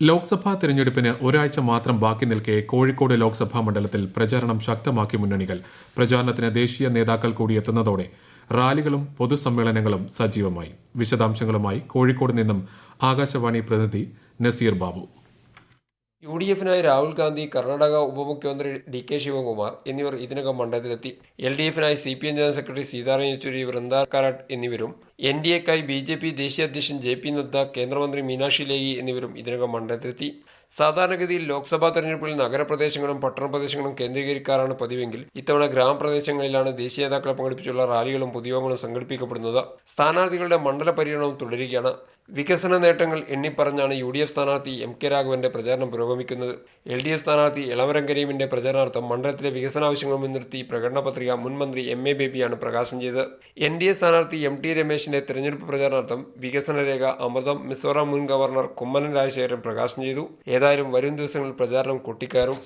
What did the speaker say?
ലോക്സഭാ തെരഞ്ഞെടുപ്പിന് ഒരാഴ്ച മാത്രം ബാക്കി നിൽക്കെ കോഴിക്കോട് ലോക്സഭാ മണ്ഡലത്തിൽ പ്രചാരണം ശക്തമാക്കി മുന്നണികൾ. പ്രചാരണത്തിന് ദേശീയ നേതാക്കൾ കൂടി എത്തുന്നതോടെ റാലികളും പൊതുസമ്മേളനങ്ങളും സജീവമായി. വിശദാംശങ്ങളുമായി കോഴിക്കോട് നിന്നും ആകാശവാണി പ്രതിനിധി നസീർ ബാബു. യു ഡി എഫിനായി രാഹുൽ ഗാന്ധി കർണാടക ഉപമുഖ്യമന്ത്രി ഡി കെ ശിവകുമാർ എന്നിവർ ഇതിനകം മണ്ഡലത്തിലെത്തി. L D എഫിനായി C P M general secretary Sitaram Yechury Brinda Karat എന്നിവരും എൻ ഡി എക്കായി ബി ജെ പി ദേശീയ അധ്യക്ഷൻ ജെ പി നദ്ദ കേന്ദ്രമന്ത്രി മീനാക്ഷി ലേഖി എന്നിവരും ഇതിനകം മണ്ഡലത്തിലെത്തി. സാധാരണഗതിയിൽ ലോക്സഭാ തെരഞ്ഞെടുപ്പിൽ നഗരപ്രദേശങ്ങളും പട്ടണപ്രദേശങ്ങളും കേന്ദ്രീകരിക്കാറാണ് പതിവെങ്കിൽ ഇത്തവണ ഗ്രാമപ്രദേശങ്ങളിലാണ് ദേശീയ നേതാക്കളെ പങ്കെടുപ്പിച്ചുള്ള റാലികളും പൊതുയോഗങ്ങളും സംഘടിപ്പിക്കപ്പെടുന്നത്. സ്ഥാനാർത്ഥികളുടെ മണ്ഡല പര്യടനവും തുടരുകയാണ്. വികസന നേട്ടങ്ങൾ എണ്ണിപ്പറഞ്ഞാണ് യു ഡി എഫ് സ്ഥാനാർത്ഥി എം കെ രാഘവന്റെ പ്രചാരണം പുരോഗമിക്കുന്നത്. എൽ ഡി എഫ് സ്ഥാനാർത്ഥി ഇളവരങ്കരീമിന്റെ കരീമിന്റെ പ്രചാരണാർത്ഥം മണ്ഡലത്തിലെ വികസന ആവശ്യങ്ങൾ മുൻനിർത്തി പ്രകടന പത്രിക മുൻ മന്ത്രി എം എ ബേബിയാണ് പ്രകാശനം ചെയ്തത്. എൻ ഡി എ സ്ഥാനാർത്ഥി എം ടി രമേശിന്റെ തെരഞ്ഞെടുപ്പ് പ്രചാരണാർത്ഥം വികസന രേഖ അമൃതം മിസോറാം മുൻ ഗവർണർ കുമ്മനം രാജശേഖരൻ പ്രകാശനം ചെയ്തു. ഏതായാലും വരും ദിവസങ്ങളിൽ പ്രചാരണം കൊട്ടിക്കയറും.